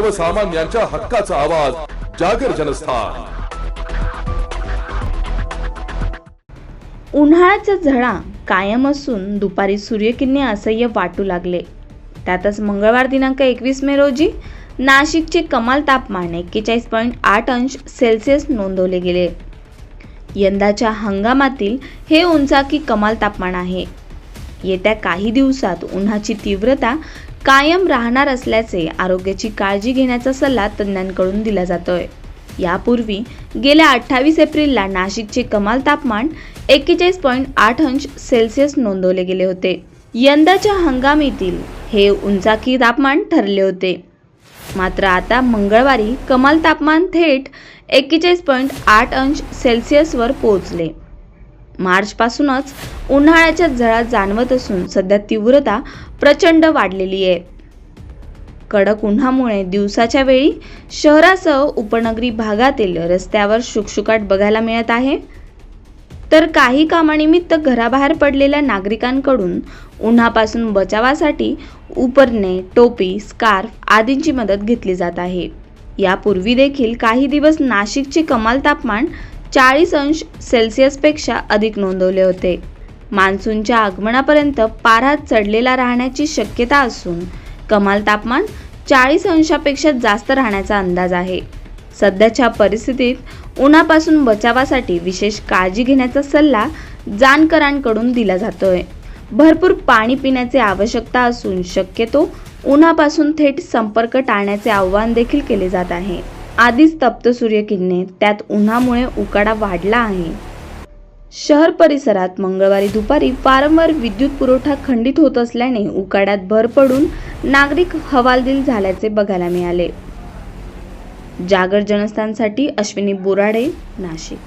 सर्वसामान्यांच्या हक्काचा आवाज जागर जनस्थान. उन्हाळ्याचा झळा कायम असून दुपारी सूर्यकिरणे असह्य वाटू लागले. त्यातच मंगळवार दिनांक एकवीस मे रोजी नाशिकचे कमाल तापमान एक्केचाळीस पॉईंट आठ अंश सेल्सिअस नोंदवले गेले. यंदाच्या हंगामातील हे उंचाकी कमाल तापमान आहे. येत्या काही दिवसात उन्हाची तीव्रता कायम राहणार असल्याचे आरोग्याची काळजी घेण्याचा सल्ला तज्ज्ञांकडून दिला जातोय. यापूर्वी गेल्या अठ्ठावीस एप्रिलला नाशिकचे कमाल तापमान एक्केचाळीस पॉईंट आठ अंश सेल्सिअस नोंदवले गेले होते. यंदाच्या हंगामीतील हे उंचाकी तापमान ठरले होते. मात्र आता मंगळवारी कमाल तापमान थेट एक्केचाळीस पॉईंट आठ अंश सेल्सिअसवर पोहोचले. मार्चपासूनच उन्हाळ्याच्या झळा जाणवत असून सध्या तीव्रता प्रचंड वाढलेली आहे. कडक उन्हामुळे दिवसाच्या वेळी शहरासह उपनगरी भागातील रस्त्यावर शुकशुकाट बघायला मिळत आहे. तर काही कामानिमित्त घराबाहेर पडलेल्या नागरिकांकडून उन्हापासून बचावासाठी उपरणे टोपी स्कार्फ आदींची मदत घेतली जात आहे. यापूर्वी देखील काही दिवस नाशिकचे कमाल तापमान चाळीस अंश सेल्सिअसपेक्षा अधिक नोंदवले होते. मान्सूनच्या आगमनापर्यंत पारा चढलेला राहण्याची शक्यता असून कमाल तापमान चाळीस अंशापेक्षा जास्त राहण्याचा अंदाज आहे. सध्याच्या परिस्थितीत उन्हापासून बचावासाठी विशेष काळजी घेण्याचा सल्ला जाणकारांकडून दिला जातोय. भरपूर पाणी पिण्याची आवश्यकता असून शक्यतो उन्हापासून थेट संपर्क टाळण्याचे आवाहन देखील केले जात आहे. आधीच तप्त सूर्यकिरणे त्यात उन्हामुळे उकाडा वाढला आहे. शहर परिसरात मंगळवारी दुपारी वारंवार विद्युत पुरवठा खंडित होत असल्याने उकाड्यात भर पडून नागरिक हवालदिल झाल्याचे बघायला मिळाले. जागर जनस्थानसाठी अश्विनी बोराडे नाशिक.